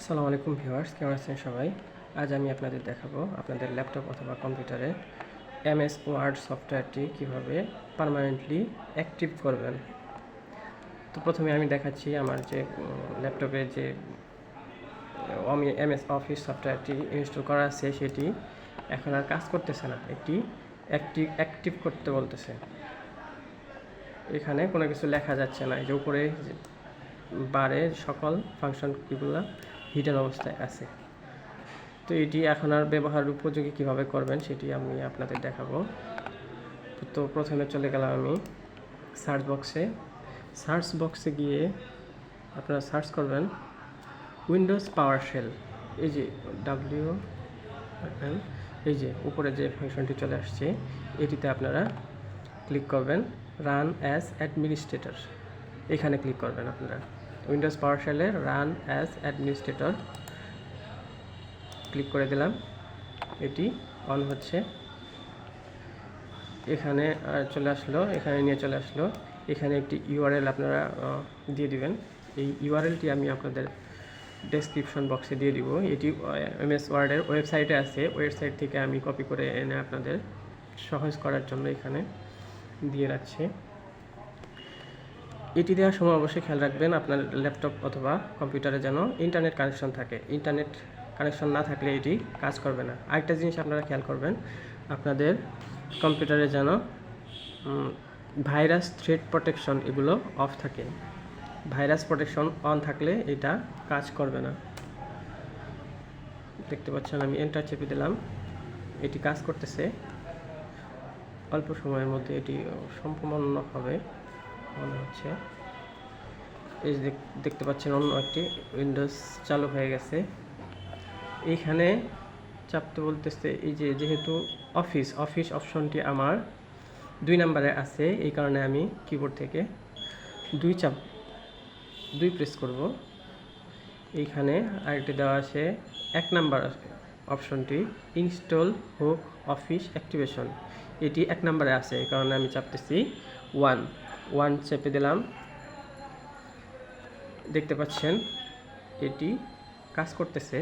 আসসালামু আলাইকুম ভিউয়ার্স, কেমন আছেন সবাই? আজ আমি আপনাদের দেখাবো আপনাদের ল্যাপটপ অথবা কম্পিউটারে এমএস ওয়ার্ড সফটওয়্যারটি কীভাবে পার্মানেন্টলি অ্যাক্টিভ করবেন। তো প্রথমে আমি দেখাচ্ছি আমার যে ল্যাপটপে যে, আমি এমএস অফিস সফটওয়্যারটি ইনস্টল করা আছে সেটি এখন আর কাজ করতেছে না, এটি অ্যাক্টিভ অ্যাক্টিভ করতে বলতেছে। এখানে কোনো কিছু লেখা যাচ্ছে না, এই যে উপরে বারে সকল ফাংশন ফাংশনগুলো হিডেন অবস্থায় আছে। তো এটি এখন আর ব্যবহার উপযোগী কীভাবে করবেন সেটি আমি আপনাদের দেখাবো। তো প্রথমে চলে গেলাম আমি সার্চ বক্সে সার্চ বক্সে গিয়ে আপনারা সার্চ করবেন উইন্ডোজ পাওয়ার শেল এই যে ডাব্লিউ এই যে উপরে যে ফাংশনটি চলে আসছে, এটিতে আপনারা ক্লিক করবেন রান অ্যাজ অ্যাডমিনিস্ট্রেটর এখানে ক্লিক করবেন আপনারা। উইন্ডোজ পাওয়ার শেলে রান অ্যাজ অ্যাডমিনিস্ট্রেটর। ক্লিক করে দিলাম। এটি অন হচ্ছে। এখানে চলে আসলো, এখানে নিয়ে চলে আসলো। এখানে একটি ইউআরএল আপনারা দিয়ে দিবেন। এই ইউআরএলটি আমি আপনাদের ডেসক্রিপশন বক্সে দিয়ে দিব। এটি এম এস ওয়ার্ডের ওয়েবসাইটে আছে। ওয়েবসাইট থেকে আমি কপি করে এনে আপনাদের সহজ করার জন্য এখানে দিয়ে রাখছি। এটি দেওয়ার সময় অবশ্যই খেয়াল রাখবেন আপনার ল্যাপটপ অথবা কম্পিউটারে যেন ইন্টারনেট কানেকশন থাকে। ইন্টারনেট কানেকশন না থাকলে এটি কাজ করবে না। আরেকটা জিনিস আপনারা খেয়াল করবেন, আপনাদের কম্পিউটারে যেন ভাইরাস থ্রেড প্রোটেকশন এগুলো অফ থাকে। ভাইরাস প্রোটেকশন অন থাকলে এটা কাজ করবে না। দেখতে পাচ্ছেন আমি এন্টার চেপে দিলাম। এটি কাজ করতেছে। অল্প সময়ের মধ্যে এটি সম্পূর্ণ হবে। মনে হচ্ছে। এই যে দেখ- দেখতে পাচ্ছেন অন্য একটি উইন্ডোজ চালু হয়ে গেছে। এইখানে চাপতে বলতেছে এই যে যেহেতু অফিস অফিস অপশনটি আমার দুই নাম্বারে আছে, এই কারণে আমি কিবোর্ড থেকে দুই চাপ, দুই প্রেস করব। এইখানে আরেকটি দেওয়া আছে, এক নাম্বার অপশনটি ইনস্টল হোক অফিস অ্যাক্টিভেশন এটি এক নাম্বারে আছে, এই কারণে আমি চাপতেছি ওয়ান ওয়ান চেপে দিলাম। দেখতে পাচ্ছেন, এটি কাজ করতেছে।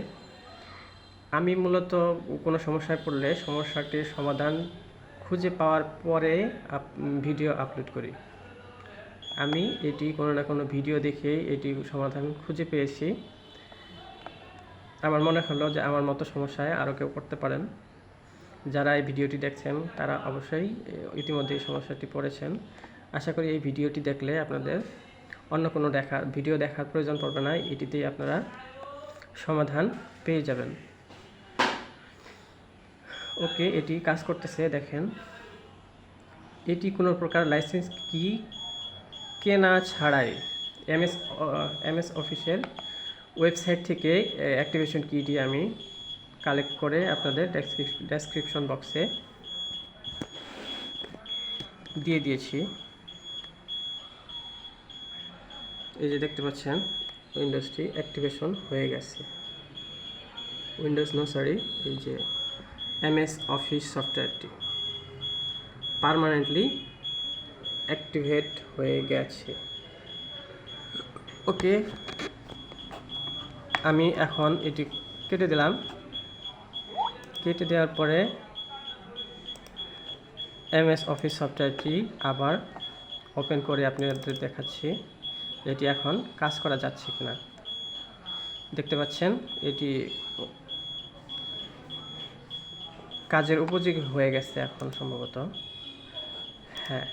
আমি মূলত কোনো সমস্যায় পড়লে সমস্যাটির সমাধান খুঁজে পাওয়ার পরে ভিডিও আপলোড করি। আমি এটি কোনো না কোনো ভিডিও দেখে এটি সমাধান খুঁজে পেয়েছি। আমার মনে হলো যে আমার মতো সমস্যায় আরও কেউ করতে পারেন। যারা এই ভিডিওটি দেখছেন, তারা অবশ্যই ইতিমধ্যে এই সমস্যাটি পড়েছেন। আশা করি এই ভিডিওটি দেখলে আপনাদের অন্য কোনো দেখা, ভিডিও দেখার প্রয়োজন পড়বে না, এটিতেই আপনারা সমাধান পেয়ে যাবেন। ওকে, এটি কাজ করতেছে, দেখেন। এটি কোনো প্রকার লাইসেন্স কি? কেনা ছাড়াই। এমএস এমএস অফিসের ওয়েবসাইট থেকে অ্যাক্টিভেশন কিটি আমি কালেক্ট করে আপনাদের ডেসক্রিপশন বক্সে দিয়ে দিয়েছি। এই যে দেখতে পাচ্ছেন উইন্ডোজটি অ্যাক্টিভেশন হয়ে গেছে। উইন্ডোজ নো সরি এই যে এমএস অফিস সফটওয়্যারটি পার্মানেন্টলি অ্যাক্টিভেট হয়ে গেছে। ওকে আমি এখন এটি কেটে দিলাম। কেটে দেওয়ার পরে এমএস অফিস সফটওয়্যারটি আবার ওপেন করে আপনাদের দেখাচ্ছি। এটি এখন কাজ করা যাচ্ছে কিনা। দেখতে পাচ্ছেন, এটি কাজের উপযোগী হয়ে গেছে এখন সম্ভবত। হ্যাঁ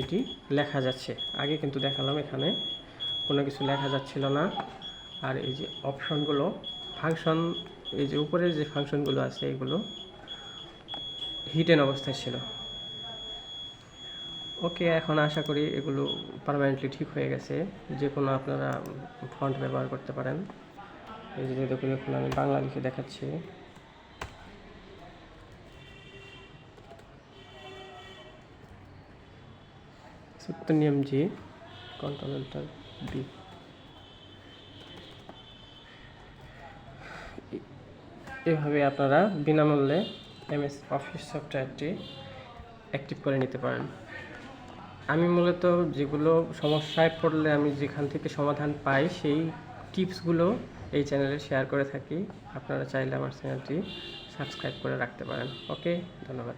এটি লেখা যাচ্ছে। আগে কিন্তু দেখালাম এখানে কোনো কিছু লেখা যাচ্ছিল না। আর এই যে অপশনগুলো, ফাংশন, এই যে উপরে যে ফাংশনগুলো আছে, এগুলো হিডেন অবস্থায় ছিল। ওকে, এখন আশা করি এগুলো পারমানেন্টলি ঠিক হয়ে গেছে। যে কোনো আপনারা ফন্ট ব্যবহার করতে পারেন। এই যে দেখুন, এখন আমি বাংলা লিখে দেখাচ্ছি। সত্য নিয়ম জি কন্ট্রোল এন্টার বি এভাবে আপনারা বিনামূল্যে এমএস অফিস সফটওয়্যারটি অ্যাক্টিভ করে নিতে পারেন। আমি মূলত যেগুলো সমস্যায় পড়লে আমি যেখান থেকে সমাধান পাই সেই টিপসগুলো এই চ্যানেলে শেয়ার করে থাকি। আপনারা চাইলে আমার চ্যানেলটি সাবস্ক্রাইব করে রাখতে পারেন। ওকে, ধন্যবাদ।